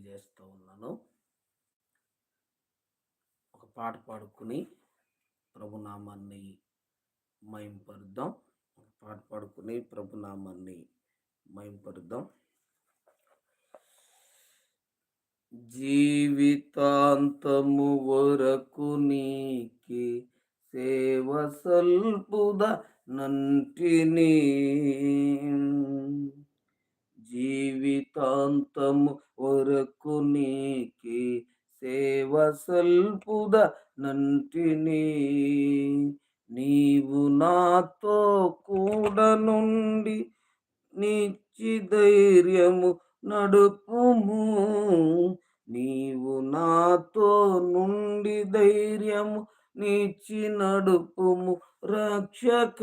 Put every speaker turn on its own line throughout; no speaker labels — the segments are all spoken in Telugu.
తెలియజేస్తూ ఉన్నాను. ఒక పాట పాడుకుని ప్రభునామాన్ని మయంపరుద్దాం. ఒక పాట పాడుకుని ప్రభునామాన్ని మయంపరుద్దాం. జీవితాంతము వరకు నీకి సేవ సల్పుద నంటిని. జీవితాంతము కొరకు నీకి సేవ సల్పుద నంటిని నీవు నాతో కూడా నుండి నిచ్చి ధైర్యము నడుపుము. నీవు నాతో నుండి ధైర్యము నిచ్చి నడుపుము. రక్షక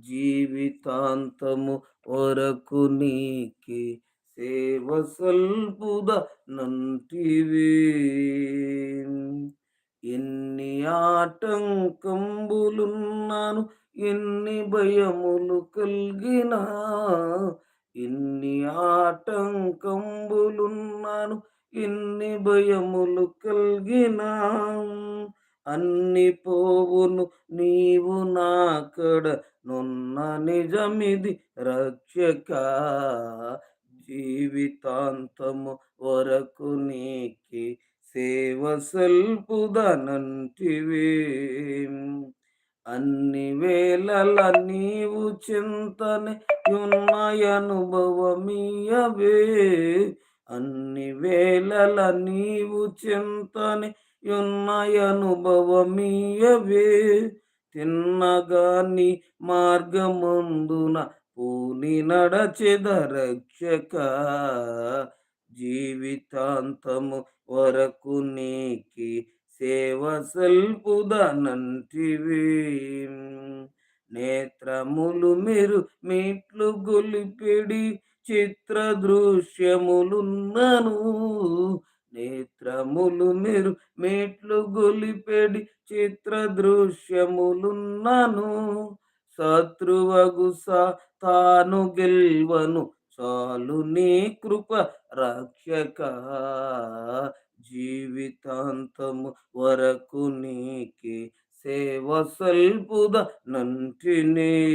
జీవితాంతము వరకు నీకి సేవ స్వల్పుద నంటివి. ఎన్ని ఆటంకంబులున్నాను ఎన్ని భయములు కలిగినా. ఎన్ని ఆటంకంబులున్నాను ఎన్ని భయములు కలిగినా. అన్ని పోవును నీవు నాకడ నున్న నిజమిది రక్షక. జీవితాంతము వరకు నీకి సేవ సల్పుదనంటివే అన్ని వేళల నీవు చింతనే ఉన్నాయి అనుభవమీయవే అన్ని వేళల నీవు చింతనే ఉన్నాయి అనుభవమీయవే తిన్నగాని మార్గముందున పూని నడచెద రక్షక జీవితాంతము వరకు నీకి సేవ సల్పుదనంటివి నేత్రములు మీరు మీట్లు గొలిపెడి చిత్ర దృశ్యములున్నను. నేత్రములు మీరు మీట్లు గొలిపెడి చిత్ర దృశ్యములున్నను. శత్రువగు తాను గెల్వను. చాలు నీ కృప రక్షక. జీవితాంతము వరకు నీకి సేవ సల్పుద నంటిని.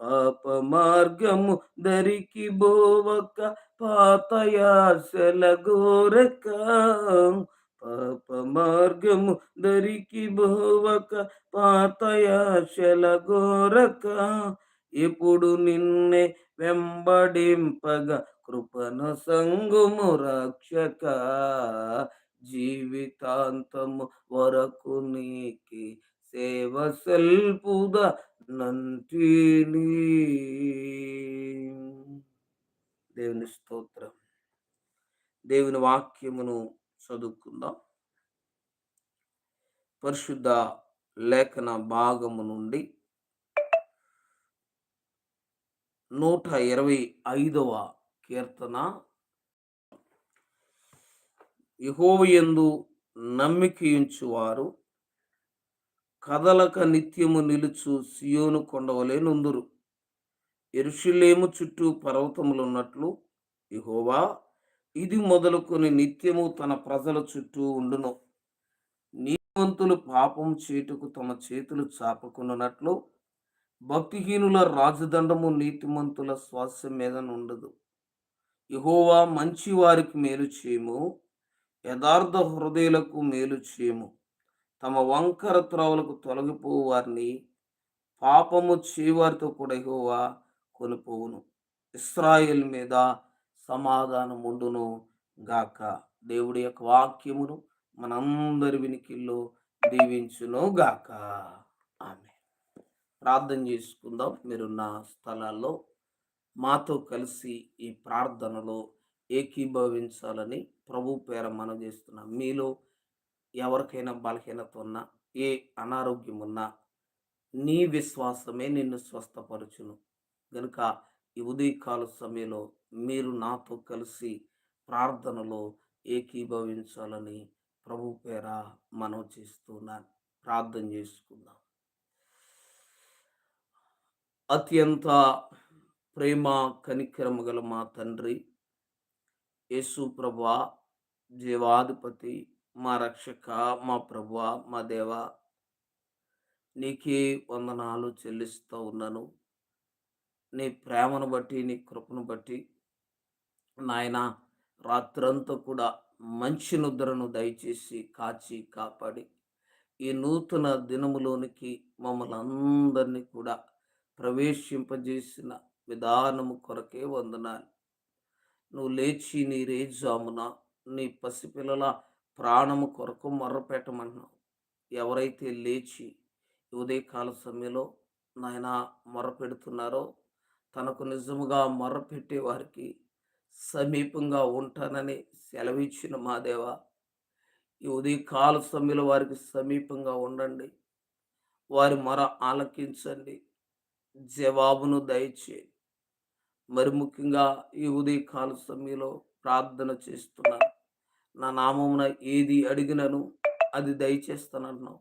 పాప మార్గము దరికి బోవక పాతయాశల గోరక. పాప మార్గము దరికి బోవక పాతయాశల గోరక ఎప్పుడు నిన్నే వెంబడింపగా కృపను సంగుము రక్షక. జీవితాంతము వరకు నీకి సేవ సల్పుద నంటిని దేవుని స్తోత్రం. దేవుని వాక్యమును చదువుకుందాం. పరిశుద్ధ లేఖన భాగము నుండి నూట ఇరవై ఐదవ కీర్తన. యహోవయందు నమ్మికయించువారు కదలక నిత్యము నిలుచు సియోను కొండవలే నుందురు. ఎరుషులేము చుట్టూ పర్వతములు ఉన్నట్లు యహోవా ఇది మొదలుకొని నిత్యము తన ప్రజల చుట్టూ ఉండును. నీతిమంతులు పాపం చేటుకు తమ చేతులు చాపకున్నట్లు భక్తిహీనుల రాజదండము నీతిమంతుల స్వాస్థ్యం మీద ఉండదు యహోవా మంచి వారికి మేలు చేయము యథార్థ హృదయులకు మేలు చేయము. తమ వంకర త్రోవలకు తొలగిపో వారిని పాపము చేయవారితో కూడా యహోవా కొనిపోవును ఇస్రాయేల్ మీద సమాధానం ఉండును గాక. దేవుడి యొక్క వాక్యమును మనందరి వినికిల్లో దీవించును గాక. ఆమె ప్రార్థన చేసుకుందాం. మీరున్న స్థలాల్లో మాతో కలిసి ఈ ప్రార్థనలో ఏకీభవించాలని ప్రభు పేర మనం చేస్తున్నాం మీలో ఎవరికైనా బలహీనత ఉన్నా ఏ అనారోగ్యం ఉన్నా నీ విశ్వాసమే నిన్ను స్వస్థపరచును. గనుక ఈ ఉదయకాల సమయంలో మీరు నాతో కలిసి ప్రార్థనలో ఏకీభవించాలని ప్రభు పేర మనం చేస్తున్నాను ప్రార్థన చేసుకుందాం అత్యంత ప్రేమ కనికరము గల మా తండ్రి యేసు ప్రభా జీవాధిపతి, మా రక్షక, మా ప్రభు మా దేవ నీకే వందనాలు చెల్లిస్తూ ఉన్నాను. నీ ప్రేమను బట్టి, నీ కృపను బట్టి నాయనా రాత్రంతా కూడా మంచి నిద్రను దయచేసి, కాచి, కాపాడి, ఈ నూతన దినములోనికి మమ్మల్ని అందరినీ కూడా ప్రవేశింపజేసిన విధానము కొరకే వందనాలు. నువ్వు లేచి నీ రేజామున నీ పసిపిల్లల ప్రాణము కొరకు మర్రపెట్టమన్నావు ఎవరైతే లేచి ఉదయకాల సమయంలో నాయన మొరపెడుతున్నారో తనకు నిజముగా మొర్రపెట్టే వారికి సమీపంగా ఉంటానని సెలవిచ్చిన మా దేవ ఈ ఉదయకాల సమయంలో వారికి సమీపంగా ఉండండి. వారి మొర ఆలకించండి. జవాబును దయచేయండి. మరి ముఖ్యంగా ఈ ఉదయకాల సమయంలో ప్రార్థన చేస్తున్నాను. నా నామమున ఏది అడిగినను అది దయచేస్తానంటున్నావు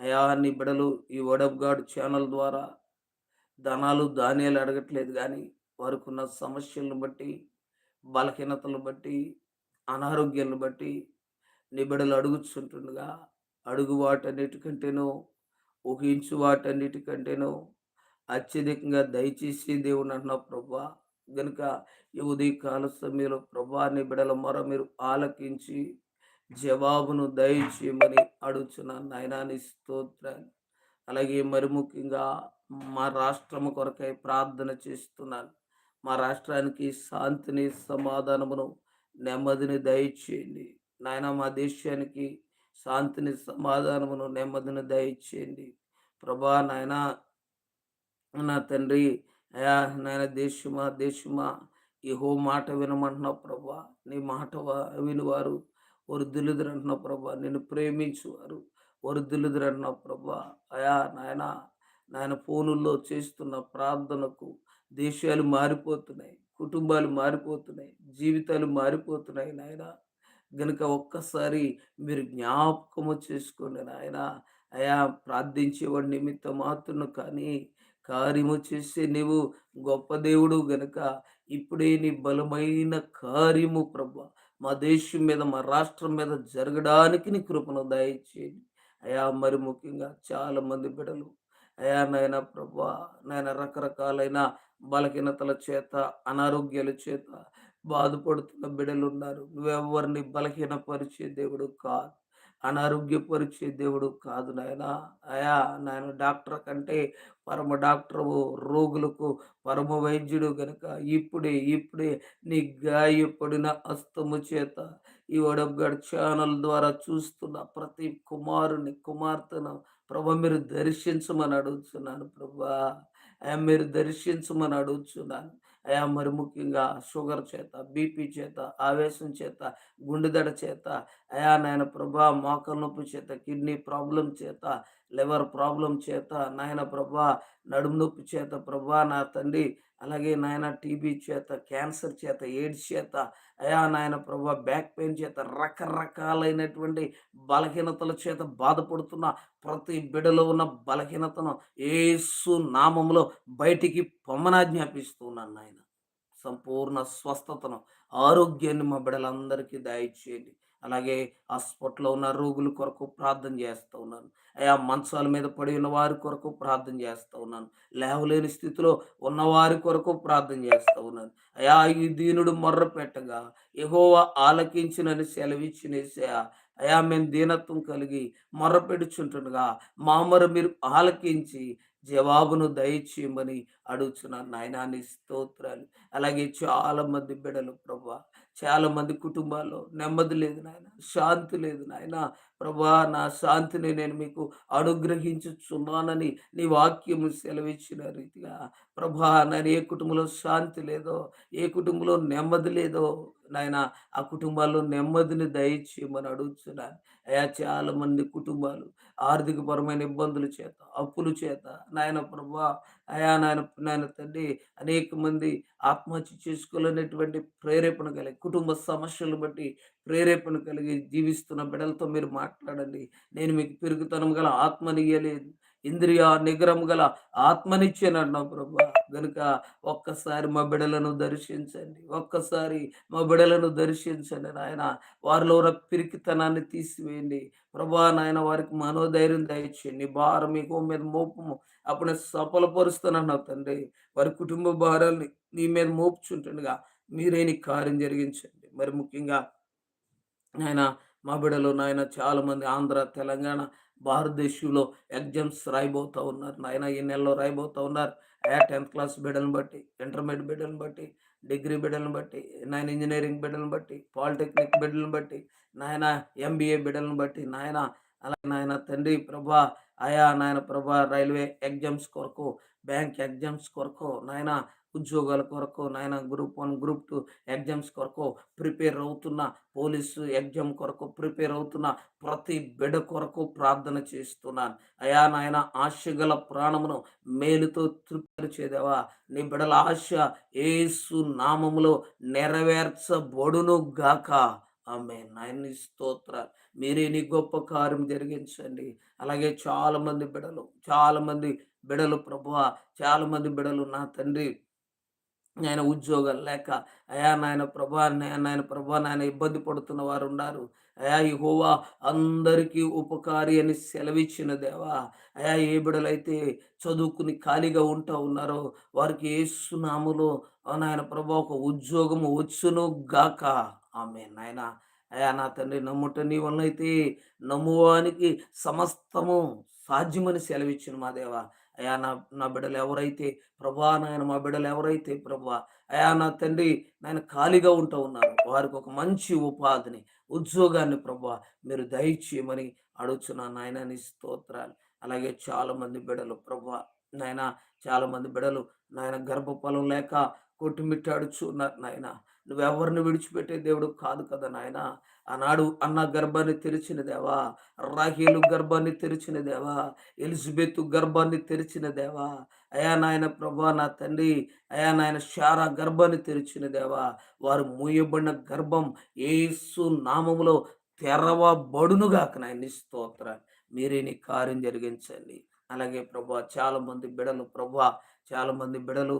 అయా నీ బిడలు ఈ వడబ్గాడ్ ఛానల్ ద్వారా ధనాలు ధాన్యాలు అడగట్లేదు కానీ వారికి ఉన్న సమస్యలను బట్టి బలహీనతలను బట్టి అనారోగ్యాలను బట్టి నిబిడలు అడుగుచుంటుండగా అడుగు వాటన్నిటికంటేనో ఊహించు వాటన్నిటికంటేనో అత్యధికంగా దయచేసి దేవుని అంటున్నావు ప్రభా. గనుక ఈ ఉదయకాల సమయంలో ప్రభా నిబిడల మరో మొర మీరు ఆలకించి జవాబును దయచేయమని అడుగుచున్నాను. నాయనాని స్తోత్రాన్ని అలాగే మరి ముఖ్యంగా మా రాష్ట్రము కొరకై ప్రార్థన చేస్తున్నాను మా రాష్ట్రానికి శాంతిని సమాధానమును నెమ్మదిని దయచేయండి. నాయన మా దేశానికి శాంతిని సమాధానమును నెమ్మదిని దయచేయండి. ప్రభా నాయన నా తండ్రి అయా నాయన దేశమా దేశమా హో మాట వినమంటున్నావు ప్రభా. నీ మాట వినివారు. వరుద్దులుదురు అంటున్నావు ప్రభా. నేను ప్రేమించువారు. వరుద్దులుదురు అంటున్నావు ప్రభా. అయా నాయనా నాయన ఫోనుల్లో చేస్తున్న ప్రార్థనకు దేశాలు మారిపోతున్నాయి కుటుంబాలు మారిపోతున్నాయి జీవితాలు మారిపోతున్నాయి నాయన. గనుక ఒక్కసారి మీరు జ్ఞాపకము చేసుకోండి నాయన. అయా ప్రార్థించేవాడి నిమిత్తం మాత్రం కానీ కార్యము చేసే నీవు గొప్ప దేవుడు గనుక ఇప్పుడే నీ బలమైన కార్యము ప్రభ మా దేశం మీద మా రాష్ట్రం మీద జరగడానికి నీ కృపను దయచేయండి. అయా మరి ముఖ్యంగా చాలా మంది బిడలు అయా నాయన ప్రభా నాయన రకరకాలైన బలహీనతల చేత అనారోగ్యాల చేత బాధపడుతున్న బిడలు ఉన్నారు నువ్వెవరిని బలహీనపరిచే దేవుడు కాదు. అనారోగ్యపరిచే దేవుడు కాదు నాయన. అయా నాయన డాక్టర్ కంటే పరమ డాక్టరు రోగులకు పరమ వైద్యుడు గనుక ఇప్పుడే ఇప్పుడే నీ గాయపడిన అస్తము చేత ఈ వడబ్గడ్ ఛానల్ ద్వారా చూస్తున్న ప్రతి కుమారుని కుమార్తెను ప్రభ మీరు దర్శించమని అడుగుతున్నాను ప్రభా. అయా మీరు దర్శించమని అడుగుతున్నాను. అయా మరి ముఖ్యంగా షుగర్ చేత బీపీ చేత ఆవేశం చేత గుండెదడ చేత అయా నాయన ప్రభా మోకల నొప్పి చేత కిడ్నీ ప్రాబ్లం చేత లివర్ ప్రాబ్లం చేత నాయన ప్రభా నడుము నొప్పి చేత ప్రభా నా తండ్రి అలాగే నాయన టీబీ చేత క్యాన్సర్ చేత ఎయిడ్స్ చేత అయా నాయన ప్రభా బ్యాక్ పెయిన్ చేత రకరకాలైనటువంటి బలహీనతల చేత బాధపడుతున్న ప్రతి బిడలో ఉన్న బలహీనతను ఏసు నామంలో బయటికి పొమ్మనాజ్ఞాపిస్తున్నాను నాయన. సంపూర్ణ స్వస్థతను ఆరోగ్యాన్ని మా బిడలందరికీ దయచేయండి. అలాగే హాస్పిటల్లో ఉన్న రోగుల కొరకు ప్రార్థన చేస్తూ ఉన్నాను. అయా మంచాల మీద పడి ఉన్న వారి కొరకు ప్రార్థన చేస్తూ ఉన్నాను. లేవలేని స్థితిలో ఉన్నవారి కొరకు ప్రార్థన చేస్తూ ఉన్నాను. అయా ఈ దీనుడు మొర్ర పెట్టగా ఎహోవ ఆలకించినని సెలవిచ్చినేసా అయా మేము దీనత్వం కలిగి మొర్ర పెడుచుంటుండగా మామరు మీరు ఆలకించి జవాబును దయచేయమని అడుగుతున్నాను నీ స్తోత్రాలు. అలాగే చాలా మంది బిడలు ప్రభా చాలామంది కుటుంబాల్లో నెమ్మది లేదు నాయన శాంతి లేదు నాయన. ప్రభా నా శాంతిని నేను మీకు అనుగ్రహించుచున్నానని నీ వాక్యము సెలవిచ్చిన రీతిగా ప్రభా నేను ఏ కుటుంబంలో శాంతి లేదో ఏ కుటుంబంలో నెమ్మది లేదో నాయన ఆ కుటుంబాల్లో నెమ్మదిని దయచేయమని అడుగుతున్నాను. అయా చాలా మంది కుటుంబాలు ఆర్థికపరమైన ఇబ్బందుల చేత అప్పుల చేత నాయన ప్రభా అయా నాయన నాయన తండ్రి అనేక మంది ఆత్మహత్య చేసుకోలేనటువంటి ప్రేరేపణ కలిగి కుటుంబ సమస్యలు బట్టి ప్రేరేపణ కలిగి జీవిస్తున్న బిడలతో మీరు మాట్లాడండి. నేను మీకు పెరుగుతనం గల ఆత్మనియలేదు ఇంద్రియ నిగ్రహం గల ఆత్మనిచ్చానన్నావు ప్రభా గనుక ఒక్కసారి మా బిడలను దర్శించండి. ఒక్కసారి మా బిడలను దర్శించండి నాయన. వారిలో ఉన్న పిరికితనాన్ని తీసివేయండి. ప్రభా నాయన వారికి మనోధైర్యం దయచేయండి. భారం మీకు మీద మోపము అప్పుడు సఫలపరుస్తానన్నావు తండ్రి. వారి కుటుంబ భారాల్ని నీ మీద మోపుచుంటుండగా మీరే నీ కార్యం జరిగించండి. మరి ముఖ్యంగా నాయన మా బిడ్డలు నాయన చాలా మంది ఆంధ్ర తెలంగాణ భారతదేశంలో ఎగ్జామ్స్ రాయబోతూ ఉన్నారు. నాయన ఈ నెలలో రాయబోతూ ఉన్నారు. ఆ టెన్త్ క్లాస్ బిడ్డలను బట్టి ఇంటర్మీడియట్ బిడ్డలను బట్టి డిగ్రీ బిడ్డలను బట్టి నాయన ఇంజనీరింగ్ బిడ్డలను బట్టి పాలిటెక్నిక్ బిడ్డలను బట్టి నాయన ఎంబీఏ బిడ్డలను బట్టి నాయన అలాగే నాయన తండ్రి ప్రభా ఆయా నాయన ప్రభా రైల్వే ఎగ్జామ్స్ కొరకు బ్యాంక్ ఎగ్జామ్స్ కొరకు నాయన ఉద్యోగాల కొరకు నాయన group one group two exams కొరకు ప్రిపేర్ అవుతున్న పోలీసు ఎగ్జామ్ కొరకు ప్రిపేర్ అవుతున్న ప్రతి బిడ కొరకు ప్రార్థన చేస్తున్నాను. అయా నాయన ఆశగల ప్రాణమును మేలుతో తృప్తిచేదేవా నీ బిడల ఆశ ఏసు నామములో నెరవేర్చబడును గాక. ఆమె నాయన స్తోత్ర మీరే నీ గొప్ప కార్యం జరిగించండి. అలాగే చాలామంది బిడలు చాలామంది బిడలు ప్రభు చాలామంది బిడలు నా తండ్రి నాయన ఉద్యోగాలు లేక అయా నాయన ప్రభా నాయన ప్రభా నాయన ఇబ్బంది పడుతున్న వారు ఉన్నారు అయా ఈ హోవా అందరికీ ఉపకారి అని సెలవిచ్చిన దేవా. అయా ఏ బిడలైతే చదువుకుని ఖాళీగా ఉంటా ఉన్నారో వారికి ఏసునాములో నాయన ప్రభా ఒక ఉద్యోగం వచ్చును గాక. ఆమె నాయన. అయా నా తండ్రి నమ్ముట నీ వలనైతే నమ్మువానికి సమస్తము సాధ్యమని సెలవిచ్చిన మా దేవా. అయా నా నా బిడ్డలు ఎవరైతే ప్రభా నాయన మా బిడ్డలు ఎవరైతే ప్రభా అయా నా తండ్రి నాయన ఖాళీగా ఉంటూ ఉన్నారు వారికి ఒక మంచి ఉపాధిని ఉద్యోగాన్ని ప్రభా మీరు దయచేయమని అడుగుతున్నా నాయన నీ స్తోత్రాలు. అలాగే చాలామంది బిడలు ప్రభా నాయన చాలామంది బిడలు నాయన గర్భఫలం లేక కొట్టుమిట్టాడుచున్నారు నాయన. నువ్వెవరిని విడిచిపెట్టే దేవుడు కాదు కదా నాయన. ఆనాడు అన్న గర్భాన్ని తెరిచిన దేవా రాహేలు గర్భాన్ని తెరిచిన దేవా ఎలిజబెత్ గర్భాన్ని తెరిచిన దేవా అయా నాయన ప్రభా నా తండ్రి అయా నాయన శారా గర్భాన్ని తెరిచిన దేవా వారు మూయబడిన గర్భం ఏసు నామములో తెరవబడునుగాక నాయన. స్తోత్ర మీరే నీ కార్యం జరిగించండి. అలాగే ప్రభా చాలా మంది బిడలు ప్రభా చాలా మంది బిడలు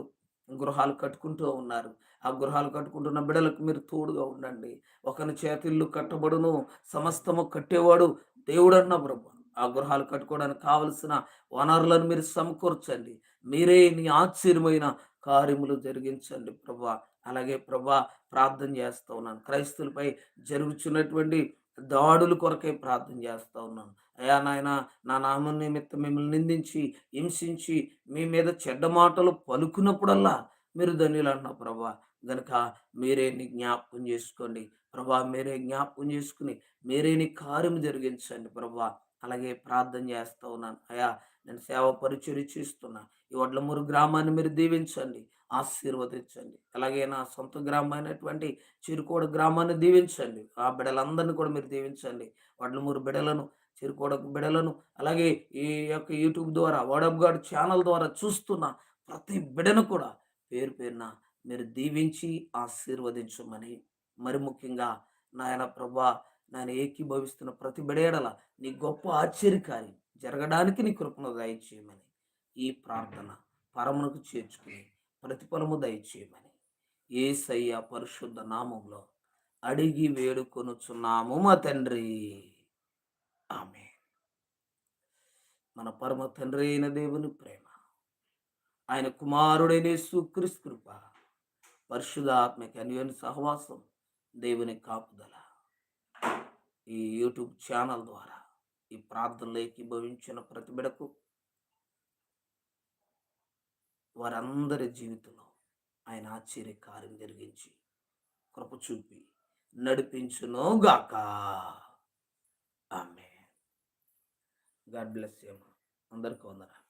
గృహాలు కట్టుకుంటూ ఉన్నారు. ఆ గృహాలు కట్టుకుంటున్న బిడలకు మీరు తోడుగా ఉండండి. ఒకని చేతిల్లు కట్టబడును సమస్తము కట్టేవాడు దేవుడు అన్న ప్రభు. ఆ గృహాలు కట్టుకోవడానికి కావలసిన వనరులను మీరు సమకూర్చండి. మీరే నీ ఆశ్చర్యమైన కార్యములు జరిగించండి ప్రభా. అలాగే ప్రభా ప్రార్థన చేస్తూ ఉన్నాను. క్రైస్తులపై జరుగుతున్నటువంటి దాడుల కొరకే ప్రార్థన చేస్తూ ఉన్నాను. అయా నాయన నా నామం నిమిత్తం మిమ్మల్ని నిందించి హింసించి మీ మీద చెడ్డ మాటలు పలుకున్నప్పుడల్లా మీరు ధన్యులు అన్న ప్రభా. గనుక మీరే నీ జ్ఞాపకం చేసుకోండి. ప్రభా మీరే జ్ఞాపకం చేసుకుని మీరే నీ కార్యం జరిగించండి ప్రభా. అలాగే ప్రార్థన చేస్తూ ఉన్నాను. అయా నేను సేవ పరిచయం చేస్తున్నా. ఈ వడ్లమూరు గ్రామాన్ని మీరు దీవించండి. ఆశీర్వదించండి. అలాగే నా సొంత గ్రామమైనటువంటి చిరుకోడ గ్రామాన్ని దీవించండి. ఆ బిడలందరినీ కూడా మీరు దీవించండి. వడ్లమూరు బిడలను చిరుకోడ బిడలను అలాగే ఈ యొక్క యూట్యూబ్ ద్వారా వాడప్ గార్డ్ ఛానల్ ద్వారా చూస్తున్న ప్రతి బిడను కూడా పేరు పేరున మీరు దీవించి ఆశీర్వదించమని. మరి ముఖ్యంగా నాయన ప్రభా నాయన ఏకీభవిస్తున్న ప్రతి బిడేడల నీ గొప్ప ఆశ్చర్యకారి జరగడానికి నీ కృపను దయచేయమని ఈ ప్రార్థన పరమునకు చేర్చుకుని ప్రతిఫలము దయచేయమని ఏసయ్య పరిశుద్ధ నామంలో అడిగి వేడుకొనుచున్నాము మా తండ్రి. ఆమె మన పరమ తండ్రి అయిన దేవుని ప్రేమ ఆయన కుమారుడైన సుక్రీస్తు కృప పరిశుధాత్మక అన్యోని సహవాసం దేవుని కాపుదల ఈ యూట్యూబ్ ఛానల్ ద్వారా ఈ ప్రార్థనలో ఏకీభవించిన ప్రతిబిడకు వారందరి జీవితంలో ఆయన ఆశ్చర్య కార్యం జరిగించి కృప చూపి నడిపించునోగాక ఆమె గాడ్ బ్లెస్ యూ అందరికీ వందనాలు.